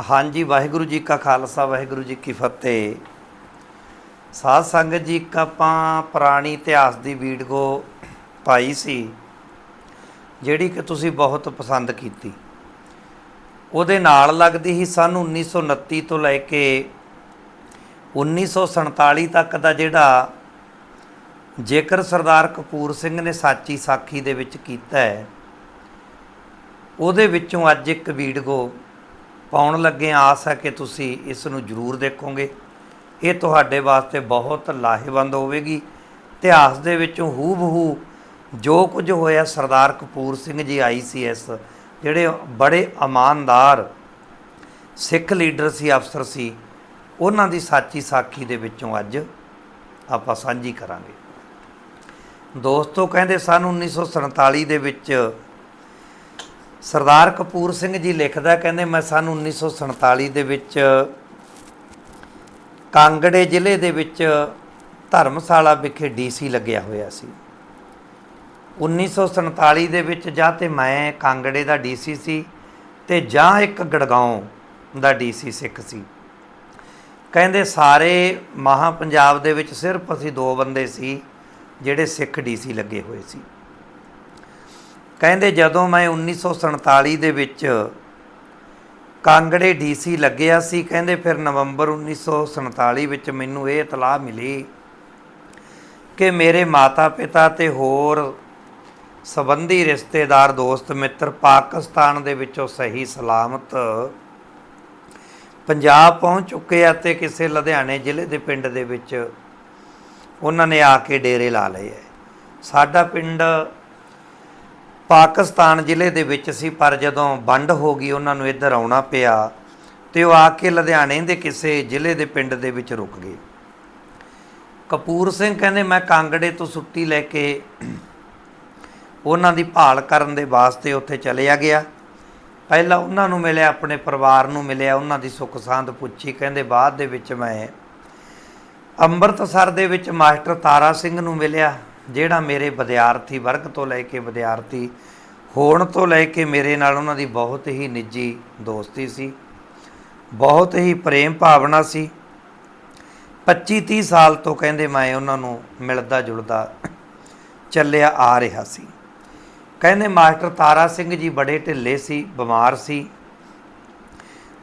ਹਾਂਜੀ, ਵਾਹਿਗੁਰੂ ਜੀ ਕਾ ਖਾਲਸਾ, ਵਾਹਿਗੁਰੂ ਜੀ ਕੀ ਫਤਿਹ। ਸਾਧ ਸੰਗਤ ਜੀ, ਇੱਕ ਆਪਾਂ ਪੁਰਾਣੀ ਇਤਿਹਾਸ ਦੀ ਵੀਡੀਓ ਪਾਈ ਸੀ, ਜਿਹੜੀ ਕਿ ਤੁਸੀਂ ਬਹੁਤ ਪਸੰਦ ਕੀਤੀ। ਉਹਦੇ ਨਾਲ ਲੱਗਦੀ ਹੀ ਸਨ 1929 ਤੋਂ ਲੈ ਕੇ 1947 ਤੱਕ ਦਾ ਜਿਹੜਾ ਜੇਕਰ ਸਰਦਾਰ ਕਪੂਰ ਸਿੰਘ ਨੇ ਸਾਚੀ ਸਾਖੀ ਦੇ ਵਿੱਚ ਕੀਤਾ ਹੈ, ਉਹਦੇ ਵਿੱਚੋਂ ਅੱਜ ਇੱਕ ਵੀਡੀਓ ਪਾਉਣ ਲੱਗੇ ਆਸ ਹੈ ਕਿ ਤੁਸੀਂ ਇਸ ਨੂੰ ਜ਼ਰੂਰ ਦੇਖੋਗੇ। ਇਹ ਤੁਹਾਡੇ ਵਾਸਤੇ ਬਹੁਤ ਲਾਹੇਵੰਦ ਹੋਵੇਗੀ। ਇਤਿਹਾਸ ਦੇ ਵਿੱਚੋਂ ਹੂਬਹੂ ਜੋ ਕੁਝ ਹੋਇਆ, ਸਰਦਾਰ ਕਪੂਰ ਸਿੰਘ ਜੀ ਆਈਸੀਐਸ ਜਿਹੜੇ ਬੜੇ ਇਮਾਨਦਾਰ ਸਿੱਖ ਲੀਡਰ ਸੀ, ਅਫਸਰ ਸੀ, ਉਹਨਾਂ ਦੀ ਸਾਚੀ ਸਾਖੀ ਦੇ ਵਿੱਚੋਂ ਅੱਜ ਆਪਾਂ ਸਾਂਝੀ ਕਰਾਂਗੇ। ਦੋਸਤੋ, ਕਹਿੰਦੇ ਸਨ 1947 ਦੇ ਵਿੱਚ ਸਰਦਾਰ ਕਪੂਰ ਸਿੰਘ ਜੀ ਲਿਖਦਾ ਕਹਿੰਦੇ, ਮੈਂ ਸਨ 1947 ਦੇ ਵਿੱਚ ਕਾਂਗੜੇ ਜ਼ਿਲ੍ਹੇ ਦੇ ਵਿੱਚ ਧਰਮਸ਼ਾਲਾ ਵਿਖੇ ਡੀਸੀ ਲੱਗਿਆ ਹੋਇਆ ਸੀ। 1947 ਦੇ ਵਿੱਚ ਜਾਂ ਤੇ ਮੈਂ ਕਾਂਗੜੇ ਦਾ ਡੀਸੀ ਸੀ ਤੇ ਜਾਂ ਇੱਕ ਗੜਗਾਉਂ ਦਾ ਡੀਸੀ ਸਿੱਖ ਸੀ। ਕਹਿੰਦੇ, ਸਾਰੇ ਮਹਾ ਪੰਜਾਬ ਦੇ ਵਿੱਚ ਸਿਰਫ ਅਸੀਂ ਦੋ ਬੰਦੇ ਸੀ ਜਿਹੜੇ ਸਿੱਖ ਡੀਸੀ ਲੱਗੇ ਹੋਏ ਸੀ। ਕਹਿੰਦੇ ਜਦੋਂ ਮੈਂ 1947 ਦੇ ਵਿੱਚ ਕਾਂਗੜੇ ਡੀਸੀ ਲੱਗਿਆ ਸੀ, ਕਹਿੰਦੇ ਫਿਰ ਨਵੰਬਰ 1947 ਵਿੱਚ ਮੈਨੂੰ ਇਹ ਇਤਲਾਹ ਮਿਲੀ ਕਿ ਮੇਰੇ ਮਾਤਾ-ਪਿਤਾ ਤੇ ਹੋਰ ਸਬੰਧੀ ਰਿਸ਼ਤੇਦਾਰ, ਦੋਸਤ, ਮਿੱਤਰ ਪਾਕਿਸਤਾਨ ਦੇ ਵਿੱਚੋਂ ਸਹੀ ਸਲਾਮਤ ਪੰਜਾਬ ਪਹੁੰਚ ਚੁੱਕੇ ਆ ਤੇ ਕਿਸੇ ਲੁਧਿਆਣੇ ਜ਼ਿਲ੍ਹੇ ਦੇ ਪਿੰਡ ਦੇ ਵਿੱਚ ਉਹਨਾਂ ਨੇ ਆ ਕੇ ਡੇਰੇ ਲਾ ਲਏ ਹੈ। ਸਾਡਾ ਪਿੰਡ ਪਾਕਿਸਤਾਨ ਜ਼ਿਲ੍ਹੇ ਦੇ ਵਿੱਚ ਸੀ, ਪਰ ਜਦੋਂ ਵੰਡ ਹੋ ਗਈ, ਉਹਨਾਂ ਨੂੰ ਇੱਧਰ ਆਉਣਾ ਪਿਆ ਤੇ ਉਹ ਆ ਕੇ ਲੁਧਿਆਣੇ ਦੇ ਕਿਸੇ ਜ਼ਿਲ੍ਹੇ ਦੇ ਪਿੰਡ ਦੇ ਵਿੱਚ ਰੁਕ ਗਏ। ਕਪੂਰ ਸਿੰਘ ਕਹਿੰਦੇ, ਮੈਂ ਕਾਂਗੜੇ ਤੋਂ ਛੁੱਟੀ ਲੈ ਕੇ ਉਹਨਾਂ ਦੀ ਭਾਲ ਕਰਨ ਦੇ ਵਾਸਤੇ ਉੱਥੇ ਚਲਿਆ ਗਿਆ। ਪਹਿਲਾਂ ਉਹਨਾਂ ਨੂੰ ਮਿਲਿਆ, ਆਪਣੇ ਪਰਿਵਾਰ ਨੂੰ ਮਿਲਿਆ, ਉਹਨਾਂ ਦੀ ਸੁੱਖ ਸਾਂਦ ਪੁੱਛੀ। ਕਹਿੰਦੇ, ਬਾਅਦ ਦੇ ਵਿੱਚ ਮੈਂ ਅੰਮ੍ਰਿਤਸਰ ਦੇ ਵਿੱਚ ਮਾਸਟਰ ਤਾਰਾ ਸਿੰਘ ਨੂੰ ਮਿਲਿਆ। ਜਿਹੜਾ ਮੇਰੇ ਵਿਦਿਆਰਥੀ ਵਰਗ ਤੋਂ ਲੈ ਕੇ ਵਿਦਿਆਰਥੀ ਹੋਣ ਤੋਂ ਲੈ ਕੇ ਮੇਰੇ ਨਾਲ ਉਹਨਾਂ ਦੀ ਬਹੁਤ ਹੀ ਨਿੱਜੀ ਦੋਸਤੀ ਸੀ। ਬਹੁਤ ਹੀ ਪ੍ਰੇਮ ਭਾਵਨਾ ਸੀ। 25 30 ਸਾਲ ਤੋਂ ਕਹਿੰਦੇ ਮੈਂ ਉਹਨਾਂ ਨੂੰ ਮਿਲਦਾ ਜੁਲਦਾ ਚੱਲਿਆ ਆ ਰਿਹਾ ਸੀ। ਕਹਿੰਦੇ ਮਾਸਟਰ ਤਾਰਾ ਸਿੰਘ ਜੀ ਬੜੇ ਢਿੱਲੇ ਸੀ, ਬਿਮਾਰ ਸੀ।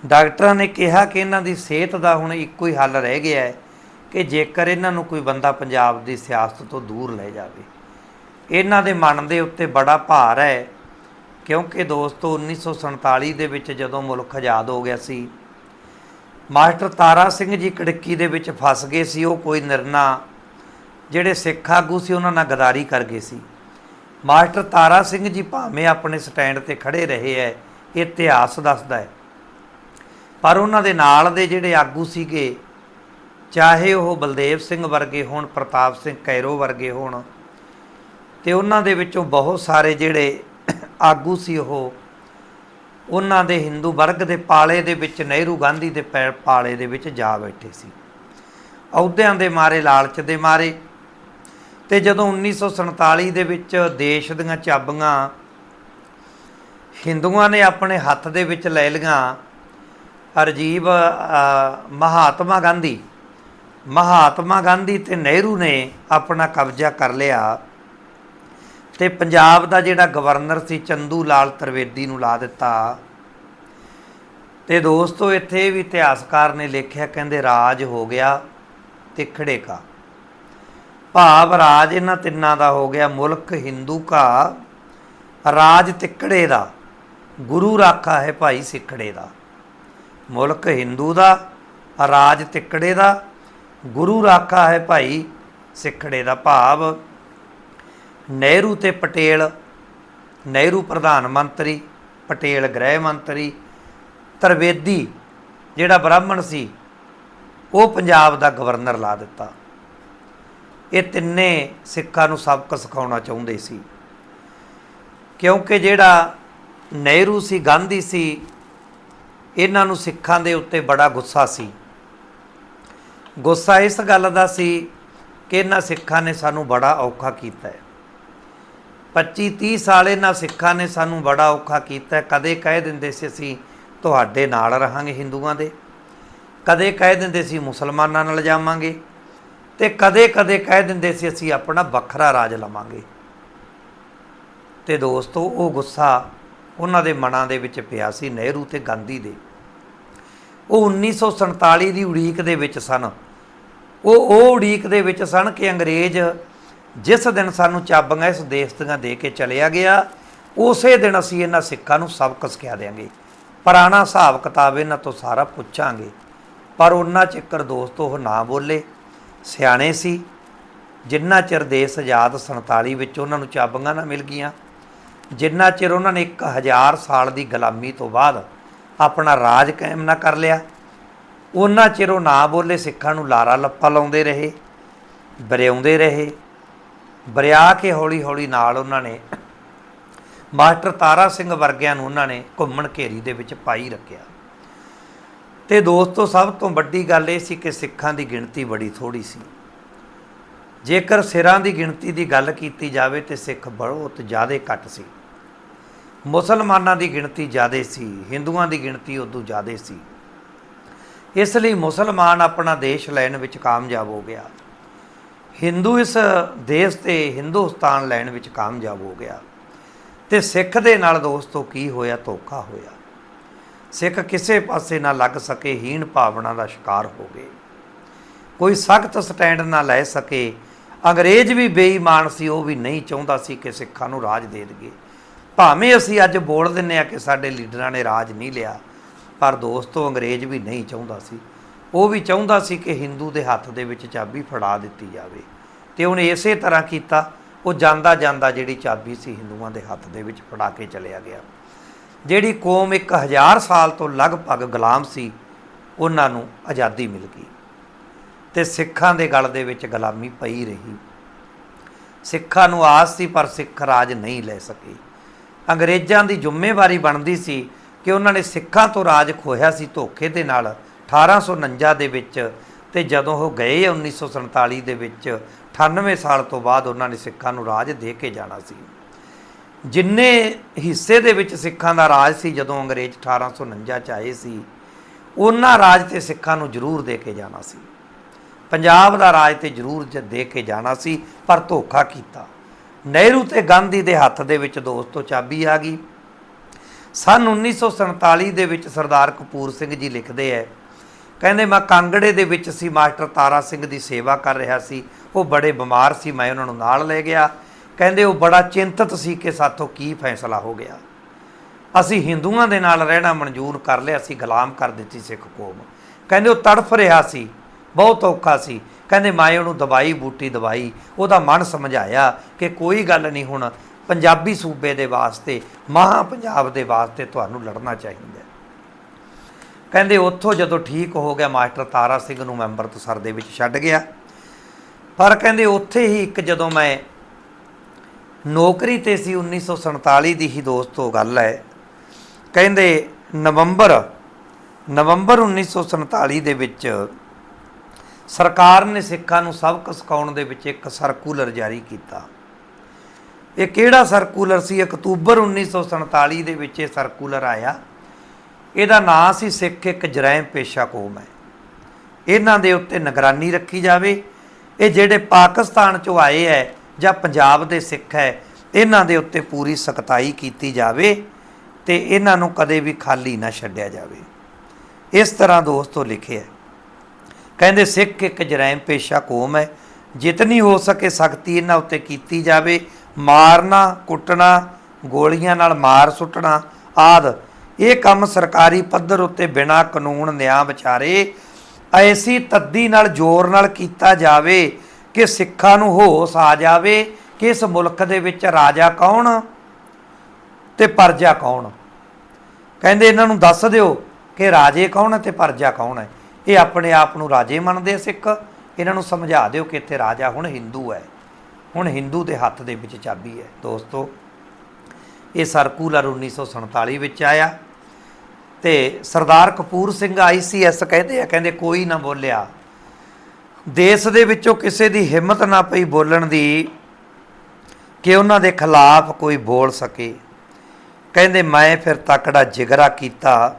ਡਾਕਟਰਾਂ ਨੇ ਕਿਹਾ ਕਿ ਇਹਨਾਂ ਦੀ ਸਿਹਤ ਦਾ ਹੁਣ ਇੱਕੋ ਹੀ ਹੱਲ ਰਹਿ ਗਿਆ ਹੈ। ਕਿ ਜੇਕਰ ਇਹਨਾਂ ਨੂੰ ਕੋਈ ਬੰਦਾ ਪੰਜਾਬ ਦੀ ਸਿਆਸਤ ਤੋਂ ਦੂਰ ਲੈ ਜਾਵੇ, ਇਹਨਾਂ ਦੇ ਮਨ ਦੇ ਉੱਤੇ ਬੜਾ ਭਾਰ ਹੈ, ਕਿਉਂਕਿ ਦੋਸਤੋ 1947 ਦੇ ਵਿੱਚ ਜਦੋਂ ਮੁਲਕ ਆਜ਼ਾਦ ਹੋ ਗਿਆ ਸੀ, ਮਾਸਟਰ ਤਾਰਾ ਸਿੰਘ ਜੀ ਕੜਕੀ ਦੇ ਵਿੱਚ ਫਸ ਗਏ ਸੀ, ਉਹ ਕੋਈ ਨਿਰਣਾ ਜਿਹੜੇ ਸਿੱਖ ਆਗੂ ਸੀ ਉਹਨਾਂ ਨਾਲ ਗਦਾਰੀ ਕਰ ਗਏ ਸੀ। ਮਾਸਟਰ ਤਾਰਾ ਸਿੰਘ ਜੀ ਭਾਵੇਂ ਆਪਣੇ ਸਟੈਂਡ ਤੇ ਖੜੇ ਰਹੇ ਐ ਇਤਿਹਾਸ ਦੱਸਦਾ ਹੈ। ਪਰ ਉਹਨਾਂ ਦੇ ਨਾਲ ਦੇ ਜਿਹੜੇ ਆਗੂ ਸੀਗੇ ਚਾਹੇ ਉਹ ਬਲਦੇਵ ਸਿੰਘ ਵਰਗੇ ਹੋਣ, ਪ੍ਰਤਾਪ ਸਿੰਘ ਕੈਰੋ ਵਰਗੇ ਹੋਣ, ਤੇ ਉਹਨਾਂ ਦੇ ਵਿੱਚੋਂ ਬਹੁਤ ਸਾਰੇ ਜਿਹੜੇ ਆਗੂ ਸੀ ਉਹ, ਉਹਨਾਂ ਦੇ ਹਿੰਦੂ ਵਰਗ ਦੇ ਪਾਲੇ ਦੇ ਵਿੱਚ, ਨਹਿਰੂ ਗਾਂਧੀ ਦੇ ਪੈ- ਪਾਲੇ ਦੇ ਵਿੱਚ ਜਾ ਬੈਠੇ ਸੀ। ਅਹੁਦਿਆਂ ਦੇ ਮਾਰੇ, ਲਾਲਚ ਦੇ ਮਾਰੇ, ਤੇ ਜਦੋਂ 1947 ਦੇ ਵਿੱਚ ਦੇਸ਼ ਦੀਆਂ ਚਾਬੀਆਂ ਹਿੰਦੂਆਂ ਨੇ ਆਪਣੇ ਹੱਥ ਦੇ ਵਿੱਚ ਲੈ ਲਈਆਂ ਰਾਜੀਵ ਮਹਾਤਮਾ ਗਾਂਧੀ ਮਹਾਤਮਾ ਗਾਂਧੀ ਤੇ ਨਹਿਰੂ ਨੇ ਆਪਣਾ ਕਬਜ਼ਾ ਕਰ ਲਿਆ ਤੇ ਪੰਜਾਬ ਦਾ ਜਿਹੜਾ ਗਵਰਨਰ ਸੀ ਚੰਦੂ ਲਾਲ ਤ੍ਰਿਵੇਦੀ ਨੂੰ ਲਾ ਦਿੱਤਾ। ਤੇ ਦੋਸਤੋ, ਇੱਥੇ ਵੀ ਇਤਿਹਾਸਕਾਰ ਨੇ ਲਿਖਿਆ, ਕਹਿੰਦੇ ਰਾਜ ਹੋ ਗਿਆ ਤਿਖੜੇ ਕਾ। ਭਾਵ ਰਾਜ ਇਹਨਾਂ ਤਿੰਨਾਂ ਦਾ ਹੋ ਗਿਆ, ਮੁਲਕ ਹਿੰਦੂ ਕਾ, ਰਾਜ ਤਿੱਕੜੇ ਦਾ, ਗੁਰੂ ਰਾਖਾ ਹੈ ਭਾਈ ਸਿੱਖੜੇ ਦਾ। ਮੁਲਕ ਹਿੰਦੂ ਦਾ, ਰਾਜ ਤਿੱਕੜੇ ਦਾ ਗੁਰੂ ਰਾਖਾ ਹੈ ਭਾਈ ਸਿੱਖੜੇ ਦਾ ਭਾਵ। ਨਹਿਰੂ ਤੇ ਪਟੇਲ, ਨਹਿਰੂ ਪ੍ਰਧਾਨ ਮੰਤਰੀ, ਪਟੇਲ ਗ੍ਰਹਿ ਮੰਤਰੀ, ਤਰਵੇਦੀ ਜਿਹੜਾ ਬ੍ਰਾਹਮਣ ਸੀ, ਉਹ ਪੰਜਾਬ ਦਾ ਗਵਰਨਰ ਲਾ ਦਿੱਤਾ। ਇਹ ਤਿੰਨੇ ਸਿੱਖਾਂ ਨੂੰ ਸਬਕ ਸਿਖਾਉਣਾ ਚਾਹੁੰਦੇ ਸੀ। ਕਿਉਂਕਿ ਜਿਹੜਾ ਨਹਿਰੂ ਸੀ, ਗਾਂਧੀ ਸੀ, ਇਹਨਾਂ ਨੂੰ ਸਿੱਖਾਂ ਦੇ ਉੱਤੇ ਬੜਾ ਗੁੱਸਾ ਸੀ। ਗੁੱਸਾ ਇਸ ਗੱਲ ਦਾ ਸੀ ਕਿ ਇਹਨਾਂ ਸਿੱਖਾਂ ਨੇ ਸਾਨੂੰ ਬੜਾ ਔਖਾ ਕੀਤਾ ਹੈ। 25 30 ਸਾਲ ਇਹਨਾਂ ਸਿੱਖਾਂ ਨੇ ਸਾਨੂੰ ਬੜਾ ਔਖਾ ਕੀਤਾ ਕਦੇ ਕਹਿ ਦਿੰਦੇ ਸੀ ਅਸੀਂ ਤੁਹਾਡੇ ਨਾਲ ਰਹਾਂਗੇ ਹਿੰਦੂਆਂ ਦੇ। ਕਦੇ ਕਹਿ ਦਿੰਦੇ ਸੀ ਮੁਸਲਮਾਨਾਂ ਨਾਲ ਜਾਵਾਂਗੇ। ਤੇ ਕਦੇ-ਕਦੇ ਕਹਿ ਦਿੰਦੇ ਸੀ ਅਸੀਂ ਆਪਣਾ ਵੱਖਰਾ ਰਾਜ ਲਵਾਂਗੇ। ਤੇ ਦੋਸਤੋ, ਉਹ ਗੁੱਸਾ ਉਹਨਾਂ ਦੇ ਮਨਾਂ ਦੇ ਵਿੱਚ ਪਿਆ ਸੀ ਨਹਿਰੂ ਤੇ ਗਾਂਧੀ ਦੇ। ਉਹ 1947 ਦੀ ਉਡੀਕ ਦੇ ਵਿੱਚ ਸਨ। ਉਹ ਉਹ ਉਡੀਕ ਦੇ ਵਿੱਚ ਸਨ ਕਿ ਅੰਗਰੇਜ਼ ਜਿਸ ਦਿਨ ਸਾਨੂੰ ਚਾਬੀਆਂ ਇਸ ਦੇਸ਼ ਦੀਆਂ ਦੇ ਕੇ ਚਲਿਆ ਗਿਆ, ਉਸੇ ਦਿਨ ਅਸੀਂ ਇਹਨਾਂ ਸਿੱਖਾਂ ਨੂੰ ਸਬਕ ਸਿਖਾ ਦੇਾਂਗੇ ਪੁਰਾਣਾ ਹਿਸਾਬ ਕਿਤਾਬ ਇਹਨਾਂ ਤੋਂ ਸਾਰਾ ਪੁੱਛਾਂਗੇ। ਪਰ ਉਹਨਾਂ ਚਿੱਕਰ ਦੋਸਤ ਉਹ ਨਾ ਬੋਲੇ। ਸਿਆਣੇ ਸੀ। ਜਿੰਨਾ ਚਿਰ ਦੇਸ਼ ਆਜ਼ਾਦ 47 ਵਿੱਚ ਉਹਨਾਂ ਨੂੰ ਚਾਬੀਆਂ ਨਾ ਮਿਲ ਗਈਆਂ, ਜਿੰਨਾ ਚਿਰ ਉਹਨਾਂ ਨੇ 1000 ਸਾਲ ਦੀ ਗੁਲਾਮੀ ਤੋਂ ਬਾਅਦ ਆਪਣਾ ਰਾਜ ਕਾਇਮ ਨਾ ਕਰ ਲਿਆ ਉਹਨਾਂ ਚਿਰ ਉਹ ਨਾ ਬੋਲੇ, ਸਿੱਖਾਂ ਨੂੰ ਲਾਰਾ ਲੱਪਾ ਲਾਉਂਦੇ ਰਹੇ, ਬਰਿਆਉਂਦੇ ਰਹੇ, ਬਰਿਆ ਕੇ ਹੌਲੀ ਹੌਲੀ ਨਾਲ ਉਹਨਾਂ ਨੇ ਮਾਸਟਰ ਤਾਰਾ ਸਿੰਘ ਵਰਗਿਆਂ ਨੂੰ ਉਹਨਾਂ ਨੇ ਘੁੰਮਣ ਘੇਰੀ ਦੇ ਵਿੱਚ ਪਾਈ ਰੱਖਿਆ। ਤੇ ਦੋਸਤੋ, ਸਭ ਤੋਂ ਵੱਡੀ ਗੱਲ ਇਹ ਸੀ ਕਿ ਸਿੱਖਾਂ ਦੀ ਗਿਣਤੀ ਬੜੀ ਥੋੜੀ ਸੀ। ਜੇਕਰ ਸਿਰਾਂ ਦੀ ਗਿਣਤੀ ਦੀ ਗੱਲ ਕੀਤੀ ਜਾਵੇ ਤੇ ਸਿੱਖ ਬਹੁਤ ਜ਼ਿਆਦਾ ਘੱਟ ਸੀ। ਮੁਸਲਮਾਨਾਂ ਦੀ ਗਿਣਤੀ ਜ਼ਿਆਦਾ ਸੀ, ਹਿੰਦੂਆਂ ਦੀ ਗਿਣਤੀ ਉਦੋਂ ਜ਼ਿਆਦਾ ਸੀ। ਇਸ ਲਈ ਮੁਸਲਮਾਨ ਆਪਣਾ ਦੇਸ਼ ਲੈਣ ਵਿੱਚ ਕਾਮਯਾਬ ਹੋ ਗਿਆ। ਹਿੰਦੂ ਇਸ ਦੇਸ਼ ਤੇ ਹਿੰਦੁਸਤਾਨ ਲੈਣ ਵਿੱਚ ਕਾਮਯਾਬ ਹੋ ਗਿਆ। ਤੇ ਸਿੱਖ ਦੇ ਨਾਲ ਦੋਸਤੋ, ਕੀ ਹੋਇਆ? ਧੋਖਾ ਹੋਇਆ। ਸਿੱਖ ਕਿਸੇ ਪਾਸੇ ਨਾ ਲੱਗ ਸਕੇ, ਹੀਣ ਭਾਵਨਾ ਦਾ ਸ਼ਿਕਾਰ ਹੋ ਗਏ। ਕੋਈ ਸਖਤ ਸਟੈਂਡ ਨਾ ਲੈ ਸਕੇ। ਅੰਗਰੇਜ਼ ਵੀ ਬੇਈਮਾਨ ਸੀ, ਉਹ ਵੀ ਨਹੀਂ ਚਾਹੁੰਦਾ ਸੀ ਕਿ ਸਿੱਖਾਂ ਨੂੰ ਰਾਜ ਦੇ ਦੇਈਏ। ਭਾਵੇਂ ਅਸੀਂ ਅੱਜ ਬੋਲ ਦਿੰਨੇ ਆ ਕਿ ਸਾਡੇ ਲੀਡਰਾਂ ਨੇ ਰਾਜ ਨਹੀਂ ਲਿਆ ਪਰ ਦੋਸਤੋ ਅੰਗਰੇਜ਼ ਵੀ ਨਹੀਂ ਚਾਹੁੰਦਾ ਸੀ। ਉਹ ਵੀ ਚਾਹੁੰਦਾ ਸੀ ਕਿ ਹਿੰਦੂ ਦੇ ਹੱਥ ਦੇ ਵਿੱਚ ਚਾਬੀ ਫੜਾ ਦਿੱਤੀ ਜਾਵੇ। ਤੇ ਉਹਨੇ ਇਸੇ ਤਰ੍ਹਾਂ ਕੀਤਾ। ਉਹ ਜਾਂਦਾ ਜਾਂਦਾ ਜਿਹੜੀ ਚਾਬੀ ਸੀ ਹਿੰਦੂਆਂ ਦੇ ਹੱਥ ਦੇ ਵਿੱਚ ਫੜਾ ਕੇ ਚਲਿਆ ਗਿਆ। ਜਿਹੜੀ ਕੌਮ 1000 ਸਾਲ ਤੋਂ ਲਗਭਗ ਗੁਲਾਮ ਸੀ, ਉਹਨਾਂ ਨੂੰ ਆਜ਼ਾਦੀ ਮਿਲ ਗਈ। ਤੇ ਸਿੱਖਾਂ ਦੇ ਗਲ ਦੇ ਵਿੱਚ ਗੁਲਾਮੀ ਪਈ ਰਹੀ। ਸਿੱਖਾਂ ਨੂੰ ਆਸ ਸੀ ਪਰ ਸਿੱਖ ਰਾਜ ਨਹੀਂ ਲੈ ਸਕੇ। ਅੰਗਰੇਜ਼ਾਂ ਦੀ ਜ਼ਿੰਮੇਵਾਰੀ ਬਣਦੀ ਸੀ ਕਿ ਉਹਨਾਂ ਨੇ ਸਿੱਖਾਂ ਤੋਂ ਰਾਜ ਖੋਇਆ ਸੀ ਧੋਖੇ ਦੇ ਨਾਲ 1849 ਦੇ ਵਿੱਚ ਤੇ ਜਦੋਂ ਉਹ ਗਏ 1947 ਦੇ ਵਿੱਚ 98 ਸਾਲ ਤੋਂ ਬਾਅਦ ਉਹਨਾਂ ਨੇ ਸਿੱਖਾਂ ਨੂੰ ਰਾਜ ਦੇ ਕੇ ਜਾਣਾ ਸੀ। ਜਿੰਨੇ ਹਿੱਸੇ ਦੇ ਵਿੱਚ ਸਿੱਖਾਂ ਦਾ ਰਾਜ ਸੀ, ਜਦੋਂ ਅੰਗਰੇਜ਼ 1849 ਚ ਆਏ ਸੀ, ਉਹਨਾਂ ਰਾਜ ਤੇ ਸਿੱਖਾਂ ਨੂੰ ਜ਼ਰੂਰ ਦੇ ਕੇ ਜਾਣਾ ਸੀ। ਪੰਜਾਬ ਦਾ ਰਾਜ ਤੇ ਜ਼ਰੂਰ ਜ- ਦੇ ਕੇ ਜਾਣਾ ਸੀ, ਪਰ ਧੋਖਾ ਕੀਤਾ। ਨਹਿਰੂ ਤੇ ਗਾਂਧੀ ਦੇ ਹੱਥ ਦੇ ਵਿੱਚ ਦੋਸਤੋ ਚਾਬੀ ਆ ਗਈ। ਸਨ 1947 ਦੇ ਵਿੱਚ ਸਰਦਾਰ ਕਪੂਰ ਸਿੰਘ ਜੀ ਲਿਖਦੇ ਐ। ਕਹਿੰਦੇ, ਮੈਂ ਕਾਂਗੜੇ ਦੇ ਵਿੱਚ ਸੀ, ਮਾਸਟਰ ਤਾਰਾ ਸਿੰਘ ਦੀ ਸੇਵਾ ਕਰ ਰਿਹਾ ਸੀ। ਉਹ ਬੜੇ ਬਿਮਾਰ ਸੀ, ਮੈਂ ਉਹਨਾਂ ਨੂੰ ਨਾਲ ਲੈ ਗਿਆ। ਕਹਿੰਦੇ, ਉਹ ਬੜਾ ਚਿੰਤਤ ਸੀ ਕਿ ਸਾਥੋਂ ਕੀ ਫੈਸਲਾ ਹੋ ਗਿਆ। ਅਸੀਂ ਹਿੰਦੂਆਂ ਦੇ ਨਾਲ ਰਹਿਣਾ ਮਨਜ਼ੂਰ ਕਰ ਲਿਆ ਸੀ, ਗੁਲਾਮ ਕਰ ਦਿੱਤੀ ਸਿੱਖ ਕੌਮ। ਕਹਿੰਦੇ, ਉਹ ਤੜਫ ਰਿਹਾ ਸੀ, ਬਹੁਤ ਔਖਾ ਸੀ। ਕਹਿੰਦੇ, ਮੈਂ ਉਹਨੂੰ ਦਵਾਈ ਬੂਟੀ ਦਵਾਈ, ਉਹਦਾ ਮਨ ਸਮਝਾਇਆ ਕਿ ਕੋਈ ਗੱਲ ਨਹੀਂ ਹੁਣ ਪੰਜਾਬੀ ਸੂਬੇ ਦੇ ਵਾਸਤੇ, ਮਹਾ ਪੰਜਾਬ ਦੇ ਵਾਸਤੇ ਤੁਹਾਨੂੰ ਲੜਨਾ ਚਾਹੀਦਾ ਕਹਿੰਦੇ ਉੱਥੋਂ ਜਦੋਂ ਠੀਕ ਹੋ ਗਿਆ, ਮਾਸਟਰ ਤਾਰਾ ਸਿੰਘ ਨੂੰ ਮੈਂ ਅੰਮ੍ਰਿਤਸਰ ਦੇ ਵਿੱਚ ਛੱਡ ਗਿਆ। ਪਰ ਕਹਿੰਦੇ ਉੱਥੇ ਹੀ ਇੱਕ ਜਦੋਂ ਮੈਂ ਨੌਕਰੀ ਤੇ ਸੀ 1947 ਦੀ ਹੀ ਦੋਸਤੋ ਗੱਲ ਹੈ। ਕਹਿੰਦੇ ਨਵੰਬਰ ਨਵੰਬਰ 1947 ਦੇ ਵਿੱਚ ਸਰਕਾਰ ਨੇ ਸਿੱਖਾਂ ਨੂੰ ਸਬਕ ਸਿਖਾਉਣ ਦੇ ਵਿੱਚ ਇੱਕ ਸਰਕੂਲਰ ਜਾਰੀ ਕੀਤਾ। ਇਹ ਕਿਹੜਾ ਸਰਕੂਲਰ ਸੀ? ਅਕਤੂਬਰ 1947 ਦੇ ਵਿੱਚ ਇਹ ਸਰਕੂਲਰ ਆਇਆ। ਇਹਦਾ ਨਾਂ ਸੀ ਸਿੱਖ ਇੱਕ ਜਰਾਇਮ ਪੇਸ਼ਾ ਕੌਮ ਹੈ। ਇਹਨਾਂ ਦੇ ਉੱਤੇ ਨਿਗਰਾਨੀ ਰੱਖੀ ਜਾਵੇ। ਇਹ ਜਿਹੜੇ ਪਾਕਿਸਤਾਨ ਚੋਂ ਆਏ ਹੈ ਜਾਂ ਪੰਜਾਬ ਦੇ ਸਿੱਖ ਹੈ, ਇਹਨਾਂ ਦੇ ਉੱਤੇ ਪੂਰੀ ਸਖਤਾਈ ਕੀਤੀ ਜਾਵੇ ਤੇ ਇਹਨਾਂ ਨੂੰ ਕਦੇ ਵੀ ਖਾਲੀ ਨਾ ਛੱਡਿਆ ਜਾਵੇ। ਇਸ ਤਰ੍ਹਾਂ ਦੋਸਤੋ ਲਿਖਿਆ ਕਹਿੰਦੇ, ਸਿੱਖ ਇੱਕ ਜਰਾਇਮ ਪੇਸ਼ਾ ਕੌਮ ਹੈ। ਜਿਤਨੀ ਹੋ ਸਕੇ ਸਖਤੀ ਇਹਨਾਂ ਉੱਤੇ ਕੀਤੀ ਜਾਵੇ। ਮਾਰਨਾ, ਕੁੱਟਣਾ, ਗੋਲੀਆਂ ਨਾਲ ਮਾਰ ਸੁੱਟਣਾ ਆਦ। ਇਹ ਕੰਮ ਸਰਕਾਰੀ ਪੱਧਰ ਉੱਤੇ ਬਿਨਾਂ ਕਾਨੂੰਨ ਨਿਆਂ ਵਿਚਾਰੇ ਐਸੀ ਤੱਦੀ ਨਾਲ, ਜ਼ੋਰ ਨਾਲ ਕੀਤਾ ਜਾਵੇ ਕਿ ਸਿੱਖਾਂ ਨੂੰ ਹੋਸ਼ ਆ ਜਾਵੇ ਕਿ ਇਸ ਮੁਲਕ ਦੇ ਵਿੱਚ ਰਾਜਾ ਕੌਣ ਤੇ ਪਰਜਾ ਕੌਣ। ਕਹਿੰਦੇ ਇਹਨਾਂ ਨੂੰ ਦੱਸ ਦਿਓ ਕਿ ਰਾਜੇ ਕੌਣ ਹੈ ਤੇ ਪਰਜਾ ਕੌਣ ਹੈ। ਇਹ ਆਪਣੇ ਆਪ ਨੂੰ ਰਾਜੇ ਮੰਨਦੇ ਸਿੱਖ। ਇਹਨਾਂ ਨੂੰ ਸਮਝਾ ਦਿਓ ਕਿ ਇੱਥੇ ਰਾਜਾ ਹੁਣ ਹਿੰਦੂ ਹੈ। ਹੁਣ ਹਿੰਦੂ ਦੇ ਹੱਥ ਦੇ ਵਿੱਚ ਚਾਬੀ ਹੈ, ਦੋਸਤੋ। ਇਹ ਸਰਕੂਲਰ 1947 ਵਿੱਚ ਆਇਆ ਤੇ ਸਰਦਾਰ ਕਪੂਰ ਸਿੰਘ ਆਈਸੀਐਸ ਕਹਿੰਦੇ ਆ, ਕਹਿੰਦੇ ਕੋਈ ਨਾ ਬੋਲਿਆ। ਦੇਸ਼ ਦੇ ਵਿੱਚੋਂ ਕਿਸੇ ਦੀ ਹਿੰਮਤ ਨਾ ਪਈ ਬੋਲਣ ਦੀ ਕਿ ਉਹਨਾਂ ਦੇ ਖਿਲਾਫ ਕੋਈ ਬੋਲ ਸਕੇ। ਕਹਿੰਦੇ, ਮੈਂ ਫਿਰ ਤਕੜਾ ਜਿਗਰਾ ਕੀਤਾ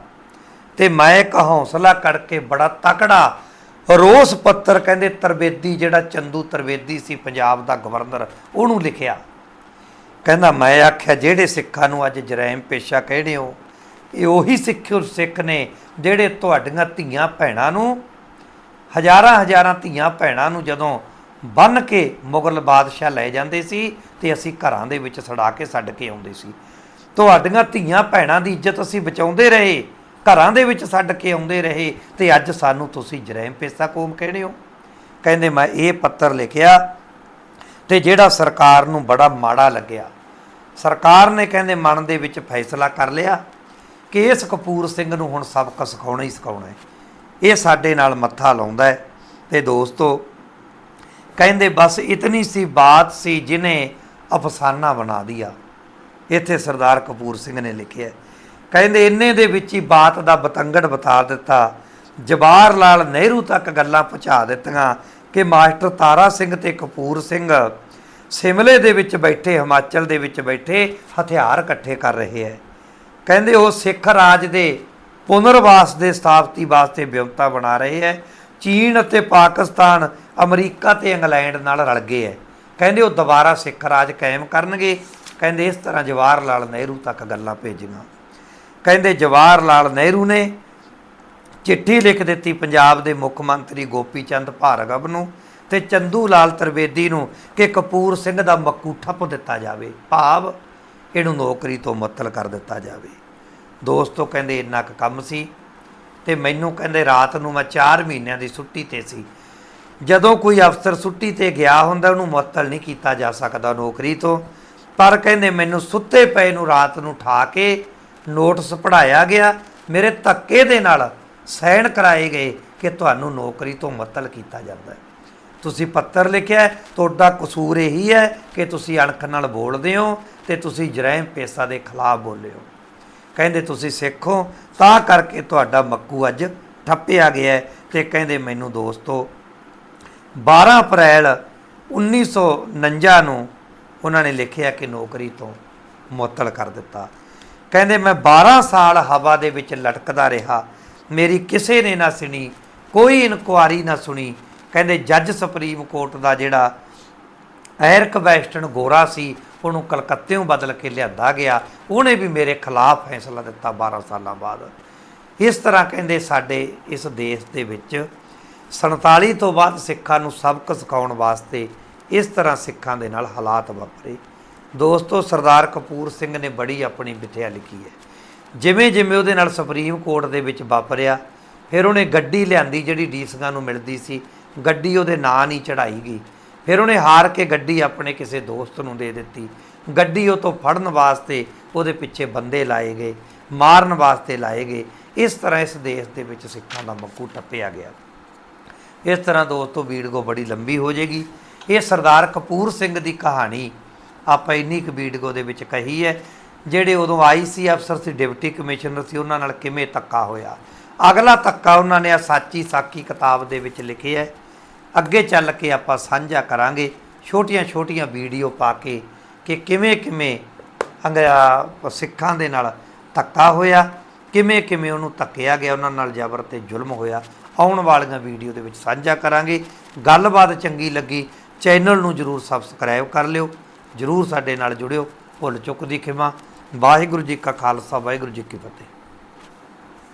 ਤੇ ਮੈਂ ਇੱਕ ਹੌਸਲਾ ਕਰਕੇ ਬੜਾ ਤਕੜਾ ਰੋਸ ਪੱਤਰ ਕਹਿੰਦੇ ਤਰਵੇਦੀ, ਜਿਹੜਾ ਚੰਦੂ ਤਰਵੇਦੀ ਸੀ ਪੰਜਾਬ ਦਾ ਗਵਰਨਰ, ਉਹਨੂੰ ਲਿਖਿਆ। ਕਹਿੰਦਾ, ਮੈਂ ਆਖਿਆ, ਜਿਹੜੇ ਸਿੱਖਾਂ ਨੂੰ ਅੱਜ ਜਰਾਇਮ ਪੇਸ਼ਾ ਕਹਿੰਦੇ ਹੋ, ਇਹ ਉਹੀ ਸਿੱਖ ਸਿੱਖ ਨੇ ਜਿਹੜੇ ਤੁਹਾਡੀਆਂ ਧੀਆਂ ਭੈਣਾਂ ਨੂੰ, ਹਜ਼ਾਰਾਂ ਹਜ਼ਾਰਾਂ ਧੀਆਂ ਭੈਣਾਂ ਨੂੰ ਜਦੋਂ ਬੰਨ ਕੇ ਮੁਗਲ ਬਾਦਸ਼ਾਹ ਲੈ ਜਾਂਦੇ ਸੀ ਤੇ ਅਸੀਂ ਘਰਾਂ ਦੇ ਵਿੱਚ ਸੜਾ ਕੇ ਛੱਡ ਕੇ ਆਉਂਦੇ ਸੀ। ਤੁਹਾਡੀਆਂ ਧੀਆਂ ਭੈਣਾਂ ਦੀ ਇੱਜ਼ਤ ਅਸੀਂ ਬਚਾਉਂਦੇ ਰਹੇ। ਘਰਾਂ ਦੇ ਵਿੱਚ ਛੱਡ ਕੇ ਆਉਂਦੇ ਰਹੇ ਤੇ ਅੱਜ ਸਾਨੂੰ ਤੁਸੀਂ ਜਰੈਮ ਪੇਸ਼ਾ ਕੌਮ ਕਹਿੰਦੇ ਹੋ? ਕਹਿੰਦੇ ਮੈਂ ਇਹ ਪੱਤਰ ਲਿਖਿਆ ਤੇ ਜਿਹੜਾ ਸਰਕਾਰ ਨੂੰ ਬੜਾ ਮਾੜਾ ਲੱਗਿਆ। ਸਰਕਾਰ ਨੇ ਕਹਿੰਦੇ ਮਨ ਦੇ ਵਿੱਚ ਫੈਸਲਾ ਕਰ ਲਿਆ ਕਿ ਇਸ ਕਪੂਰ ਸਿੰਘ ਨੂੰ ਹੁਣ ਸਬਕ ਸਿਖਾਉਣਾ ਹੀ ਸਿਖਾਉਣਾ ਹੈ। ਇਹ ਸਾਡੇ ਨਾਲ ਮੱਥਾ ਲਾਉਂਦਾ ਹੈ ਤੇ ਦੋਸਤੋ, ਕਹਿੰਦੇ ਬਸ ਇਤਨੀ ਸੀ ਬਾਤ ਸੀ ਜਿਨੇ ਅਫਸਾਨਾ ਬਣਾ ਦਿਆ। ਇੱਥੇ ਸਰਦਾਰ ਕਪੂਰ ਸਿੰਘ ਨੇ ਲਿਖਿਆ ਕਹਿੰਦੇ ਇੰਨੇ ਦੇ ਵਿੱਚ ਹੀ ਬਾਤ ਦਾ ਬਤੰਗੜ ਬਤਾ ਦਿੱਤਾ। ਜਵਾਹਰ ਲਾਲ ਨਹਿਰੂ ਤੱਕ ਗੱਲਾਂ ਪਹੁੰਚਾ ਦਿੱਤੀਆਂ ਕਿ ਮਾਸਟਰ ਤਾਰਾ ਸਿੰਘ ਤੇ ਕਪੂਰ ਸਿੰਘ ਸਿਮਲੇ ਦੇ ਵਿੱਚ ਬੈਠੇ, ਹਿਮਾਚਲ ਦੇ ਵਿੱਚ ਬੈਠੇ, ਹਥਿਆਰ ਇਕੱਠੇ ਕਰ ਰਹੇ ਹੈ। ਕਹਿੰਦੇ ਉਹ ਸਿੱਖ ਰਾਜ ਦੇ ਪੁਨਰਵਾਸ ਦੇ ਸਥਾਪਤੀ ਵਾਸਤੇ ਵਿਉਂਤਾ ਬਣਾ ਰਹੇ ਹੈ। ਚੀਨ ਅਤੇ ਪਾਕਿਸਤਾਨ ਅਮਰੀਕਾ ਤੇ ਇੰਗਲੈਂਡ ਨਾਲ ਰਲ ਗਏ ਹੈ। ਕਹਿੰਦੇ ਉਹ ਦੁਬਾਰਾ ਸਿੱਖ ਰਾਜ ਕਾਇਮ ਕਰਨਗੇ। ਕਹਿੰਦੇ ਇਸ ਤਰ੍ਹਾਂ ਜਵਾਹਰ ਲਾਲ ਨਹਿਰੂ ਤੱਕ ਗੱਲਾਂ ਭੇਜੀਆਂ। ਕਹਿੰਦੇ ਜਵਾਹਰ ਲਾਲ ਨਹਿਰੂ ਨੇ ਚਿੱਠੀ ਲਿਖ ਦਿੱਤੀ ਪੰਜਾਬ ਦੇ ਮੁੱਖ ਮੰਤਰੀ ਗੋਪੀ ਚੰਦ ਭਾਰਗਵ ਨੂੰ ਤੇ ਚੰਦੂ ਲਾਲ ਤਰਵੇਦੀ ਨੂੰ ਕਿ ਕਪੂਰ ਸਿੰਘ ਦਾ ਮੱਕੂ ਠੱਪ ਦਿੱਤਾ ਜਾਵੇ, ਭਾਵ ਇਹਨੂੰ ਨੌਕਰੀ ਤੋਂ ਮੁਅੱਤਲ ਕਰ ਦਿੱਤਾ ਜਾਵੇ। ਦੋਸਤੋ, ਕਹਿੰਦੇ ਇੰਨਾ ਕੁ ਕੰਮ ਸੀ ਤੇ ਮੈਨੂੰ ਕਹਿੰਦੇ ਰਾਤ ਨੂੰ ਮੈਂ 4 ਮਹੀਨਿਆਂ ਦੀ ਛੁੱਟੀ ਤੇ ਸੀ। ਜਦੋਂ ਕੋਈ ਅਫਸਰ ਛੁੱਟੀ ਤੇ ਗਿਆ ਹੁੰਦਾ, ਉਹਨੂੰ ਮੁਅੱਤਲ ਨਹੀਂ ਕੀਤਾ ਜਾ ਸਕਦਾ ਨੌਕਰੀ ਤੋਂ। ਪਰ ਕਹਿੰਦੇ ਮੈਨੂੰ ਸੁੱਤੇ ਪਏ ਨੂੰ ਰਾਤ ਨੂੰ ਠਾ ਕੇ ਨੋਟਿਸ ਪੜਾਇਆ ਗਿਆ, ਮੇਰੇ ਧੱਕੇ ਦੇ ਨਾਲ ਸਾਈਨ ਕਰਾਏ ਗਏ ਕਿ ਤੁਹਾਨੂੰ ਨੌਕਰੀ ਤੋਂ ਮੁਅੱਤਲ ਕੀਤਾ ਜਾਂਦਾ ਹੈ। ਤੁਸੀਂ ਪੱਤਰ ਲਿਖਿਆ ਤੁਹਾਡਾ ਕਸੂਰ ਇਹੀ ਹੈ ਕਿ ਤੁਸੀਂ ਅਣਖ ਨਾਲ ਬੋਲਦੇ ਹੋ ਤੇ ਤੁਸੀਂ ਜਰੈਮ ਪੇਸ਼ਾ ਦੇ ਖਿਲਾਫ ਬੋਲੇ ਹੋ। ਕਹਿੰਦੇ ਤੁਸੀਂ ਸਿੱਖ ਹੋ, ਤਾਂ ਕਰਕੇ ਤੁਹਾਡਾ ਮੱਕੂ ਅੱਜ ਠੱਪਿਆ ਗਿਆ ਹੈ ਤੇ ਕਹਿੰਦੇ ਮੈਨੂੰ ਦੋਸਤੋ 12 ਅਪ੍ਰੈਲ 1949 ਨੂੰ ਉਹਨਾਂ ਨੇ ਲਿਖਿਆ ਕਿ ਨੌਕਰੀ ਤੋਂ ਮੁਅੱਤਲ ਕਰ ਦਿੱਤਾ। ਕਹਿੰਦੇ, ਮੈਂ 12 ਸਾਲ ਹਵਾ ਦੇ ਵਿੱਚ ਲਟਕਦਾ ਰਿਹਾ। ਮੇਰੀ ਕਿਸੇ ਨੇ ਨਾ ਸੁਣੀ, ਕੋਈ ਇਨਕੁਆਰੀ ਨਾ ਸੁਣੀ। ਕਹਿੰਦੇ, ਜੱਜ ਸੁਪਰੀਮ ਕੋਰਟ ਦਾ ਜਿਹੜਾ ਐਰਕ ਵੈਸਟਰਨ ਗੋਰਾ ਸੀ, ਉਹਨੂੰ ਕਲਕੱਤੇੋਂ ਬਦਲ ਕੇ ਲਿਆਂਦਾ ਗਿਆ। ਉਹਨੇ ਵੀ ਮੇਰੇ ਖਿਲਾਫ ਫੈਸਲਾ ਦਿੱਤਾ 12 ਸਾਲਾਂ ਬਾਅਦ। ਇਸ ਤਰ੍ਹਾਂ ਕਹਿੰਦੇ, ਸਾਡੇ ਇਸ ਦੇਸ਼ ਦੇ ਵਿੱਚ 47 ਤੋਂ ਬਾਅਦ ਸਿੱਖਾਂ ਨੂੰ ਸਬਕ ਸਿਖਾਉਣ ਵਾਸਤੇ ਇਸ ਤਰ੍ਹਾਂ ਸਿੱਖਾਂ ਦੇ ਨਾਲ ਹਾਲਾਤ ਵਾਪਰੇ। ਦੋਸਤੋ, ਸਰਦਾਰ ਕਪੂਰ ਸਿੰਘ ਨੇ ਬੜੀ ਆਪਣੀ ਮਿੱਥਿਆ ਲਿਖੀ ਹੈ। ਜਿਵੇਂ ਜਿਵੇਂ ਉਹਦੇ ਨਾਲ ਸੁਪਰੀਮ ਕੋਰਟ ਦੇ ਵਿੱਚ ਵਾਪਰਿਆ, ਫਿਰ ਉਹਨੇ ਗੱਡੀ ਲਿਆਂਦੀ ਜਿਹੜੀ ਡੀਸੀਆਂ ਨੂੰ ਮਿਲਦੀ ਸੀ, ਗੱਡੀ ਉਹਦੇ ਨਾਂ ਨਹੀਂ ਚੜਾਈ ਗਈ। ਫਿਰ ਉਹਨੇ ਹਾਰ ਕੇ ਗੱਡੀ ਆਪਣੇ ਕਿਸੇ ਦੋਸਤ ਨੂੰ ਦੇ ਦਿੱਤੀ। ਗੱਡੀ ਉਹ ਤੋਂ ਫੜਨ ਵਾਸਤੇ ਉਹਦੇ ਪਿੱਛੇ ਬੰਦੇ ਲਾਏ ਗਏ, ਮਾਰਨ ਵਾਸਤੇ ਲਾਏ ਗਏ। ਇਸ ਤਰ੍ਹਾਂ ਇਸ ਦੇਸ਼ ਦੇ ਵਿੱਚ ਸਿੱਖਾਂ ਦਾ ਮੱਕੂ ਟੱਪਿਆ ਗਿਆ। ਇਸ ਤਰ੍ਹਾਂ ਦੋਸਤੋ ਵੀਡੀਓ ਬੜੀ ਲੰਬੀ ਹੋ ਜਾਏਗੀ। ਇਹ ਸਰਦਾਰ ਕਪੂਰ ਸਿੰਘ ਦੀ ਕਹਾਣੀ ਆਪਾਂ ਇੰਨੀ ਕੁ ਵੀਡੀਓ ਦੇ ਵਿੱਚ ਕਹੀ ਹੈ, ਜਿਹੜੇ ਉਦੋਂ ਆਈਸੀ ਅਫਸਰ ਸੀ, ਡਿਪਟੀ ਕਮਿਸ਼ਨਰ ਸੀ, ਉਹਨਾਂ ਨਾਲ ਕਿਵੇਂ ਧੱਕਾ ਹੋਇਆ? ਅਗਲਾ ਧੱਕਾ ਉਹਨਾਂ ਨੇ ਆ ਸਾਚੀ ਸਾਕੀ ਕਿਤਾਬ ਦੇ ਵਿੱਚ ਲਿਖਿਆ ਹੈ। ਅੱਗੇ ਚੱਲ ਕੇ ਆਪਾਂ ਸਾਂਝਾ ਕਰਾਂਗੇ, ਛੋਟੀਆਂ ਛੋਟੀਆਂ ਵੀਡੀਓ ਪਾ ਕੇ ਕਿ ਕਿਵੇਂ ਕਿਵੇਂ ਅੰਗਰੇਜ਼ਾਂ ਸਿੱਖਾਂ ਦੇ ਨਾਲ ਧੱਕਾ ਹੋਇਆ, ਕਿਵੇਂ ਕਿਵੇਂ ਉਹਨੂੰ ਧੱਕਿਆ ਗਿਆ, ਉਹਨਾਂ ਨਾਲ ਜ਼ਬਰ ਤੇ ਜ਼ੁਲਮ ਹੋਇਆ। ਆਉਣ ਵਾਲੀਆਂ ਵੀਡੀਓ ਦੇ ਵਿੱਚ ਸਾਂਝਾ ਕਰਾਂਗੇ। ਗੱਲਬਾਤ ਚੰਗੀ ਲੱਗੀ, ਚੈਨਲ ਨੂੰ ਜਰੂਰ ਸਬਸਕ੍ਰਾਈਬ ਕਰ ਲਿਓ। ਜਰੂਰ ਸਾਡੇ ਨਾਲ ਜੁੜਿਓ। ਭੁੱਲ ਚੁੱਕ ਦੀ ਖਿਮਾ। ਵਾਹਿਗੁਰੂ ਜੀ ਕਾ ਖਾਲਸਾ, ਵਾਹਿਗੁਰੂ ਜੀ ਕੀ ਫਤਿਹ।